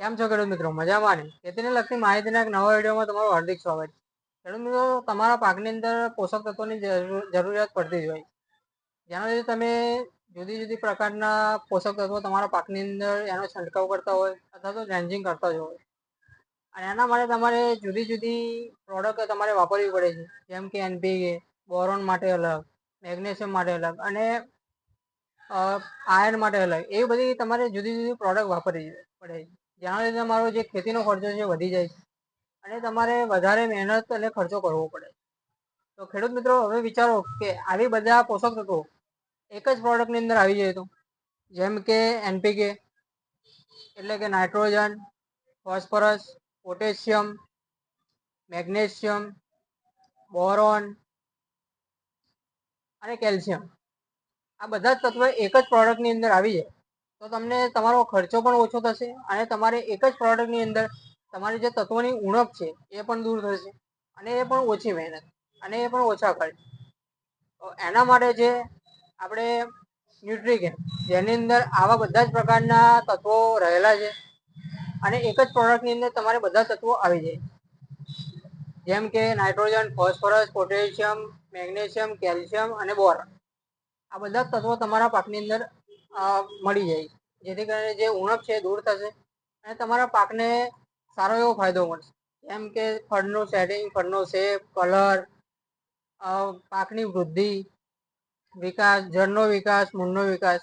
કેમ છો ખેડૂત મિત્રો? મજામાં ને? ખેતીને લગતી માહિતીના એક નવા વિડીયોમાં તમારું હાર્દિક સ્વાગત. ખેડૂત મિત્રો, તમારા પાકની અંદર પોષક તત્વોની જરૂર- જરૂરિયાત પડતી જ હોય. જેના લીધે તમે જુદી જુદી પ્રકારના પોષક તત્વો તમારા પાકની અંદર એનો છંટકાવ કરતા હોય અથવા તો રેન્જિંગ કરતા જ હોય. અને એના માટે તમારે જુદી જુદી પ્રોડક્ટ તમારે વાપરવી પડે છે. જેમ કે એનપીકે, બોરોન માટે અલગ, મેગ્નેશિયમ માટે અલગ અને આયર્ન માટે અલગ. એવી બધી તમારે જુદી જુદી પ્રોડક્ટ વાપરવી પડે છે. જેના લીધે તમારો જે ખેતીનો ખર્ચો છે વધી જાય છે. અને તમારે વધારે મહેનત અને ખર્ચો કરવો પડે તો ખેડૂત મિત્રો, હવે વિચારો કે આવી બધા પોષક તત્વો એક જ પ્રોડક્ટની અંદર આવી જાય તો? જેમ કે એનપીકે એટલે કે nitrogen phosphorus potassium magnesium boron અને કેલ્શિયમ આ બધા તત્વો એક જ પ્રોડક્ટની અંદર આવી જાય. તો તમને તમારો ખર્ચો પણ ઓછો થશે અને તમારે એક જ પ્રોડક્ટની અંદર તમારી જે તત્વોની ઉણપ છે, એ પણ દૂર થશે અને એ પણ ઓછી મહેનત અને એ પણ ઓછા ખર્ચ. એના માટે જે આપણે ન્યુટ્રીગેન જેની અંદર આવા બધા જ પ્રકારના તત્વો રહેલા છે અને એક જ પ્રોડક્ટની અંદર તમારે બધા તત્વો આવી જાય. જેમ કે nitrogen phosphorus potassium magnesium calcium અને બોર આ બધા તત્વો તમારા પાકની અંદર મળી જાય. જેથી કરીને જે ઉણપ છે દૂર થશે અને તમારા પાકને સારો એવો ફાયદો મળશે. જેમ કે ફળનું સેટિંગ ફળનો શેપ કલર પાકની વૃદ્ધિ, વિકાસ જળનો વિકાસ, મૂળનો વિકાસ,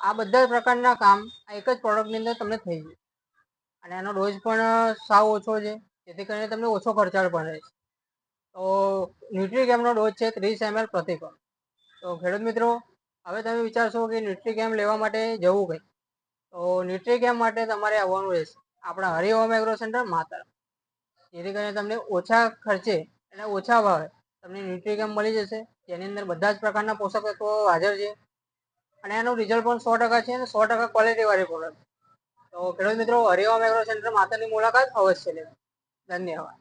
આ બધા પ્રકારના કામ આ એક જ પ્રોડક્ટની અંદર તમને થઈ જાય. અને એનો ડોઝ પણ સાવ ઓછો છે. જેથી કરીને તમને ઓછો ખર્ચાળ પણ છે. તો ન્યુટ્રીગેમનો ડોઝ છે ત્રીસ એમએલ પ્રતિ તો ખેડૂત મિત્રો હવે તમે વિચારશો કે ન્યુટ્રીકેમ લેવા માટે જવું કઈ? તો ન્યુટ્રીકેમ માટે તમારે આવવાનું રહેશે? આપણા હરિઓમ એગ્રો સેન્ટર માતર જેથી કરીને તમને ઓછા ખર્ચે અને ઓછા ભાવે તમને ન્યુટ્રીકેમ મળી જશે? જેની અંદર બધા જ પ્રકારના પોષક તત્વો હાજર છે. અને એનું રિઝલ્ટ પણ સો ટકા છે અને સો ટકા ક્વોલિટીવાળી પ્રોડક્ટ તો ખેડૂત મિત્રો હરિઓમ એગ્રો સેન્ટર માતાની મુલાકાત અવશ્ય લેવી ધન્યવાદ.